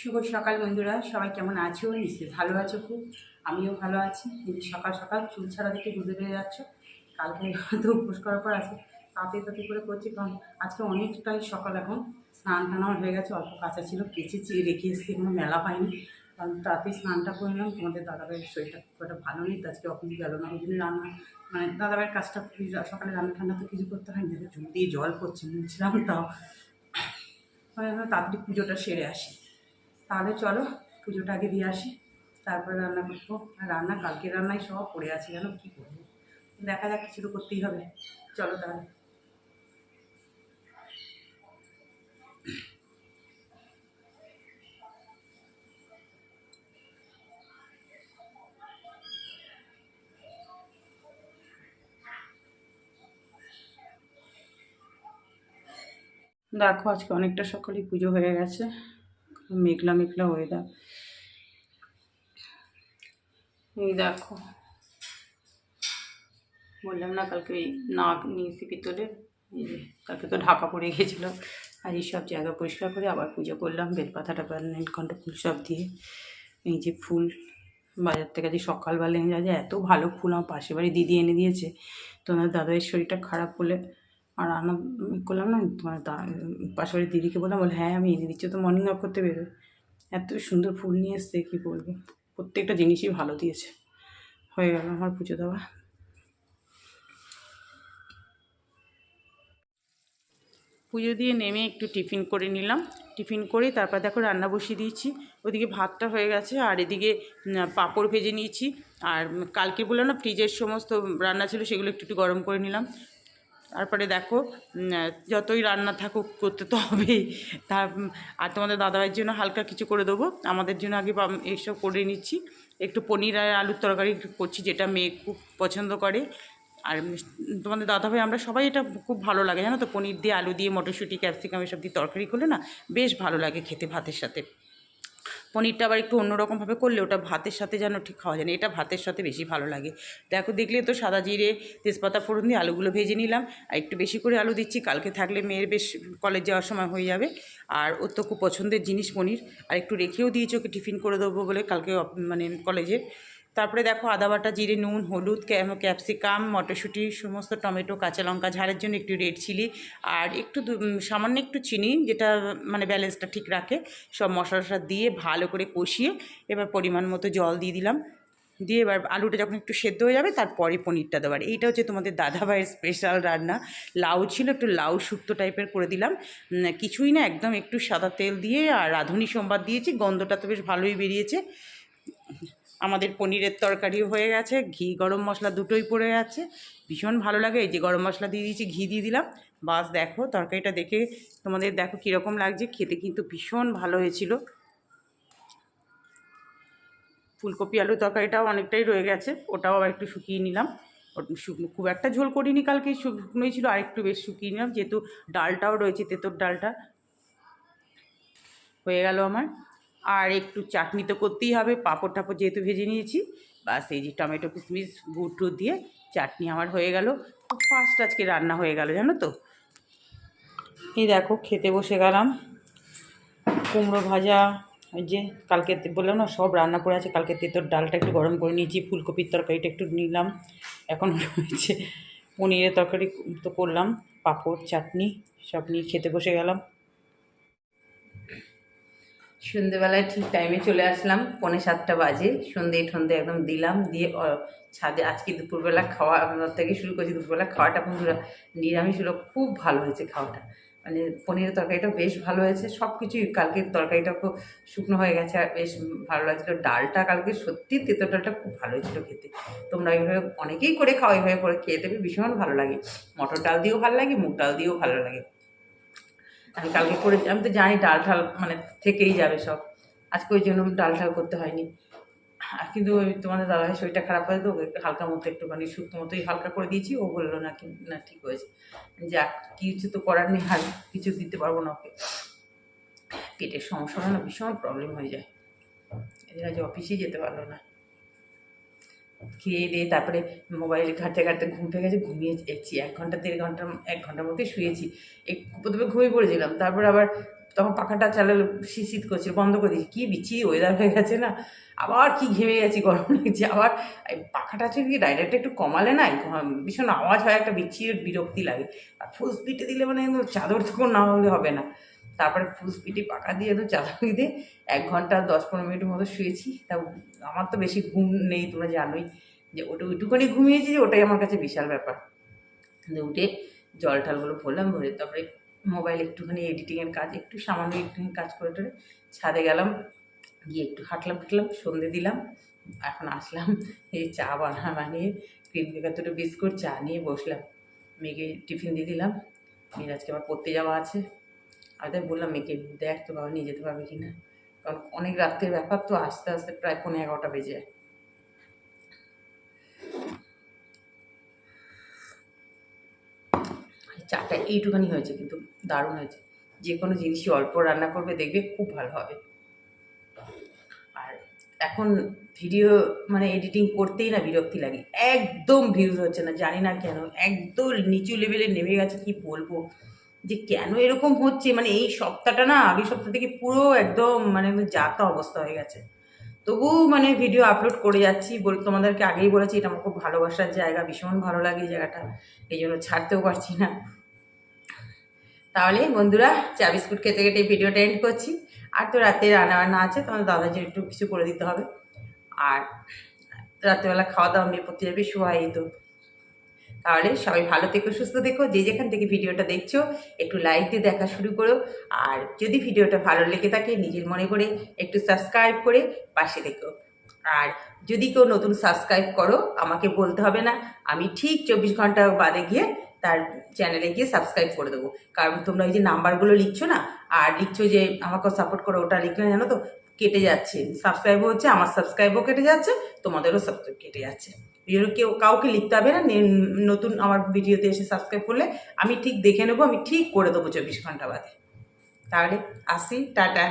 শুভ সকাল বন্ধুরা, সবাই কেমন আছো? নিশ্চয়ই ভালো আছো খুব। আমিও ভালো আছি। যে সকাল সকাল, চুল ছাড়া দেখে বুঝে পেয়ে যাচ্ছ। কালকে তো উপোস করার পর আছে। তাতে তাতে করে করছি, কারণ আজকে অনেকটাই সকাল এখন। স্নান টান হয়ে গেছে, অল্প কাঁচা ছিল, কেচেছি, রেখে এসেছি, কোনো মেলা পাইনি। কারণ তাতেই স্নানটা করে নিলাম। তোমাদের দাদাভাইয়ের শরীরটা খুব একটা ভালো নেই আজকে অফিস গেল না, ওই জন্য রান্না মানে দাদাভাইয়ের কাজটা সকালে রান্না ঠান্ডা তো কিছু করতে হয় না চুল দিয়ে জল তাও। মানে তাড়াতাড়ি পুজোটা সেরে আসি। তাহলে চলো, পুজোটা আগে দিয়ে আসি, তারপরে রান্না করব। আর রান্না কালকে রান্নায় সব পড়ে আছে যেন কী করব? দেখা যাক, কিছু তো করতেই হবে। চলো তাহলে। দেখো, আজকে অনেকটা সকালেই পুজো হয়ে গেছে। মেঘলা মেঘলা ওয়েদার এই দেখো। বললাম না, কালকে ওই নাক নিয়েছি পিতলে এই যে, কালকে তো ঢাকা পড়ে গিয়েছিল আর এই সব জায়গা পরিষ্কার করে আবার পুজো করলাম, বেলপাতা টাপা নীলকণ্ঠ ফুল সব দিয়ে। এই যে ফুল, বাজার থেকে যে সকালবেলা এনে যায় এত ভালো ফুল আমার পাশে বাড়ি দিদি এনে দিয়েছে। তো তোমার দাদার শরীরটা খারাপ হলে আর রান্না করলাম না, তোমার পাশে বাড়ির দিদিকে বললাম, বলে হ্যাঁ আমি এনে দিচ্ছি, তো মর্নিং ওয়াক করতে বেরোয় এত সুন্দর ফুল নিয়ে এসছে, কী বলব? প্রত্যেকটা জিনিসই ভালো দিয়েছে। হয়ে গেল আমার পুজো দেওয়া। পুজো দিয়ে নেমে একটু টিফিন করে নিলাম। টিফিন করে তারপর দেখো রান্না বসিয়ে দিয়েছি। ওদিকে ভাতটা হয়ে গেছে, আর এদিকে পাঁপড় ভেজে নিয়েছি। আর কালকে বললাম না, ফ্রিজের সমস্ত রান্না ছিল, সেগুলো একটু একটু গরম করে নিলাম। তারপরে দেখো যতই রান্না থাকুক করতে তো হবেই। উম, আর তোমাদের দাদাভাইয়ের জন্য হালকা কিছু করে দেবো। আমাদের জন্য আগে এইসব করে নিচ্ছি। একটু পনির আর আলুর তরকারি করছি যেটা মেয়ে খুব পছন্দ করে। আর তোমাদের দাদাভাই আমরা সবাই এটা খুব ভালো লাগে। জানো তো পনির দিয়ে আলু দিয়ে মটরশুঁটি ক্যাপসিকাম এসব দিয়ে তরকারি করলে না বেশ ভালো লাগে খেতে ভাতের সাথে। পনিরটা আবার একটু অন্যরকমভাবে করলে ওটা ভাতের সাথে যেন ঠিক খাওয়া যায় না। এটা ভাতের সাথে বেশি ভালো লাগে। দেখো, দেখলে তো সাদা জিরে, তেজপাতা, ফোড়ন দিয়ে আলুগুলো ভেজে নিলাম। আর একটু বেশি করে আলু দিচ্ছি, কালকে থাকলে মেয়ের বেশ কলেজ যাওয়ার সময় হয়ে যাবে। আর ওর তো খুব পছন্দের জিনিস পনির। আর একটু রেখেও দিয়েছি, ওকে টিফিন করে দেবো বলে কালকে মানে কলেজে তারপরে দেখো আদা বাটা, জিরে, নুন, হলুদ ক্যা- ক্যাপসিকাম, মটরশুঁটি, সমস্ত টমেটো, কাঁচা লঙ্কা, ঝালের জন্য একটু রেড চিলি আর একটু সামান্য একটু চিনি যেটা মানে ব্যালেন্সটা ঠিক রাখে। সব মশলা টশলা দিয়ে ভালো করে কষিয়ে এবার পরিমাণ মতো জল দিয়ে দিলাম। দিয়ে এবার আলুটা যখন একটু সেদ্ধ হয়ে যাবে, তারপরে পনিরটা দেওয়ার এইটা হচ্ছে তোমাদের দাদাভাইয়ের স্পেশাল রান্না। লাউ ছিল, একটু লাউ শুক্তো টাইপের করে দিলাম। কিছুই না, একদম একটু সাদা তেল দিয়ে আর রাঁধুনি সোমবার দিয়েছি, গন্ধটা তো বেশ ভালোই বেরিয়েছে। আমাদের পনিরের তরকারিও হয়ে গেছে, ঘি, গরম মশলা দুটোই পড়ে গেছে। ভীষণ ভালো লাগে, এই যে গরম মশলা দিয়ে দিয়েছি, ঘি দিয়ে দিলাম। বাস দেখো, তরকারিটা দেখে তোমাদের দেখো কীরকম লাগছে, খেতে কিন্তু ভীষণ ভালো হয়েছিল। ফুলকপি আলু তরকারিটাও অনেকটাই রয়ে গেছে, ওটাও আবার একটু শুকিয়ে নিলাম। শুকনো, খুব একটা ঝোল করিনি কালকে, শুকনোই ছিল, আর একটু বেশ শুকিয়ে নিলাম, যেহেতু ডালটাও রয়েছে তেঁতোর ডালটা। হয়ে গেল আমার। আর একটু চাটনি তো করতেই হবে, পাঁপড় টাপড় যেহেতু ভেজে নিয়েছি, বাস এই যে টমেটো, কিশমিশ গুড় টুড় দিয়ে চাটনি আমার হয়ে গেল। খুব ফাস্ট আজকে রান্না হয়ে গেল, জানো তো? এই দেখো, খেতে বসে গেলাম। কুমড়ো ভাজা ওই যে কালকে বললাম না, সব রান্না করে আছে। কালকে তেতোর ডালটা একটু গরম করে নিয়েছি, ফুলকপির তরকারিটা একটু নিলাম। এখন হয়েছে পনিরের তরকারি তো করলাম, পাঁপড়, চাটনি সব নিয়ে খেতে বসে গেলাম। সন্ধেবেলায় ঠিক টাইমে চলে আসলাম, পৌনে সাতটা বাজে। সন্ধে ঠন্ধে একদম দিলাম, দিয়ে ছাদে আজকে দুপুরবেলা খাওয়া থেকে শুরু করছি দুপুরবেলা খাওয়াটা। বন্ধুরা, নিরামিষ হলো খুব ভালো হয়েছে খাওয়াটা। মানে পনিরের তরকারিটা বেশ ভালো হয়েছে সব কিছুই কালকের তরকারিটা খুব শুকনো হয়ে গেছে আর বেশ ভালো লাগছিল। ডালটা কালকে সত্যি তেতো ডালটা খুব ভালো হয়েছিল খেতে। তোমরা এইভাবে অনেকেই করে খাও, এইভাবে করে খেয়ে দেবে ভীষণ ভালো লাগে। মটর ডাল দিয়েও ভালো লাগে, মুগ ডাল দিয়েও ভালো লাগে। আমি কালকে করে আমি তো জানি ডাল ঠাল মানে থেকেই যাবে সব। আজকে ওই জন্য ডাল ঠাল করতে হয়নি। আর কিন্তু ওই তোমাদের দাদাভাই শরীরটা খারাপ হয়ে তো হালকা মতো একটুখানি শুক্তো মতোই হালকা করে দিয়েছি। ও বলল, না, কি, না, ঠিক হয়েছে। যাক কিছু তো করার নেই। হাল কিছু দিতে পারব না ওকে। পেটের সমস্যা না ভীষণ প্রবলেম হয়ে যায়। এদিন আজ অফিসেই যেতে পারল না। খেয়ে দিয়ে তারপরে মোবাইল ঘাটতে ঘাটতে ঘুম পেয়ে গেছে, ঘুমিয়ে এসেছি। এক ঘণ্টা, দেড় ঘণ্টা, এক ঘণ্টার মধ্যে শুয়েছি। এক, প্রথমে ঘুমিয়ে পড়েছিলাম, তারপর আবার তখন পাখাটা চালালে শীত শীত করছে বন্ধ করে দিয়েছি। কী বিচ্ছিরি ওয়েদার হয়ে গেছে না? আবার কি ঘেমে গেছি, গরম লাগছে। আবার পাখাটা আছে কি ডাইরেক্ট একটু কমালে না ভীষণ আওয়াজ হয়, একটা বিচ্ছিরি বিরক্তি লাগে। আর ফুল স্পিডে দিলে মানে একদম চাদর তখন না হলে হবে না। তারপরে ফুল স্পিডে পাখা দিয়ে একদম চাদর দিয়ে এক ঘণ্টা, দশ পনেরো মিনিটের মতো শুয়েছি। তা, আমার তো বেশি ঘুম নেই, তোমরা জানোই। যে ওটা ওইটুখানি ঘুমিয়েছি যে ওটাই আমার কাছে বিশাল ব্যাপার। দিয়ে উঠে জল ঠালগুলো ভরলাম, ভরে তারপরে মোবাইল একটুখানি এডিটিংয়ের কাজ, একটু সামান্য একটুখানি কাজ করে টরে ছাদে গেলাম, গিয়ে একটু হাঁটলাম ফাটলাম সন্ধে দিলাম, এখন আসলাম এই চা বানা বানিয়ে ক্রিম কেকার দুটো বিস্কুট, চা নিয়ে বসলাম। মেয়েকে টিফিন দিয়ে দিলাম, মেয়ের আজকে আবার পড়তে যাওয়া আছে। আর তাই বললাম মেয়েকে, দেখ তো বাবা নিয়ে যেতে পারবে কি না কারণ অনেক রাত্রের ব্যাপার তো, আস্তে আস্তে প্রায় পনেরো এগারোটা বেজে যায়। চাটা এইটুখানি হয়েছে কিন্তু, দারুণ হয়েছে। যে কোনো জিনিসই অল্প রান্না করবে, দেখবে খুব ভালো হবে। আর এখন ভিডিও মানে এডিটিং করতেই না বিরক্তি লাগে। একদম ভিউজ হচ্ছে না, জানি না কেন, একদম নিচু লেভেলে নেমে গেছে, কি বলব? যে কেন এরকম হচ্ছে? মানে এই সপ্তাহটা না, আগের সপ্তাহ থেকে পুরো একদম মানে যাতা অবস্থা হয়ে গেছে। তবুও মানে ভিডিও আপলোড করে যাচ্ছি, বল, তোমাদেরকে আগেই বলেছি, এটা আমার খুব ভালোবাসার জায়গা, ভীষণ ভালো লাগে জায়গাটা। এই জন্য ছাড়তেও পারছি না। তাহলে বন্ধুরা, চা বিস্কুট খেতে খেতে ভিডিওটা এন্ড করছি। আর তো রাতে রান্না বান্না আছে তোমার দাদার জন্য একটু কিছু করে দিতে হবে। আর রাত্রেবেলা খাওয়া দাওয়া মেয়ে পড়তে যাবে শোয়া এই তো। তাহলে সবাই ভালো থেকো, সুস্থ থেকো। যে যেখান থেকে ভিডিওটা দেখছ, একটু লাইক দিয়ে দেখা শুরু করো। আর যদি ভিডিওটা ভালো লেগে থাকে, নিজের মনে করে একটু সাবস্ক্রাইব করে পাশে দেখো আর যদি কেউ নতুন সাবস্ক্রাইব করো, আমাকে বলতে হবে না। আমি ঠিক চব্বিশ ঘণ্টা বাদে গিয়ে তার চ্যানেলে গিয়ে সাবস্ক্রাইব করে দেবো। কারণ তোমরা ওই যে নাম্বারগুলো লিখছো না, আর লিখছো যে আমাকে সাপোর্ট করো, ওটা লিখলে জানো তো, কেটে যাচ্ছে। সাবস্ক্রাইবও হচ্ছে, আমার সাবস্ক্রাইবও কেটে যাচ্ছে, তোমাদেরও সাবস্ক্রাইব কেটে যাচ্ছে। জন্য কেউ, কাউকে লিখতে হবে না নতুন আমার ভিডিওতে এসে সাবস্ক্রাইব করলে আমি ঠিক দেখে নেব, আমি ঠিক করে দেবো চব্বিশ ঘণ্টা বাদে। তাহলে আসি, টাটা।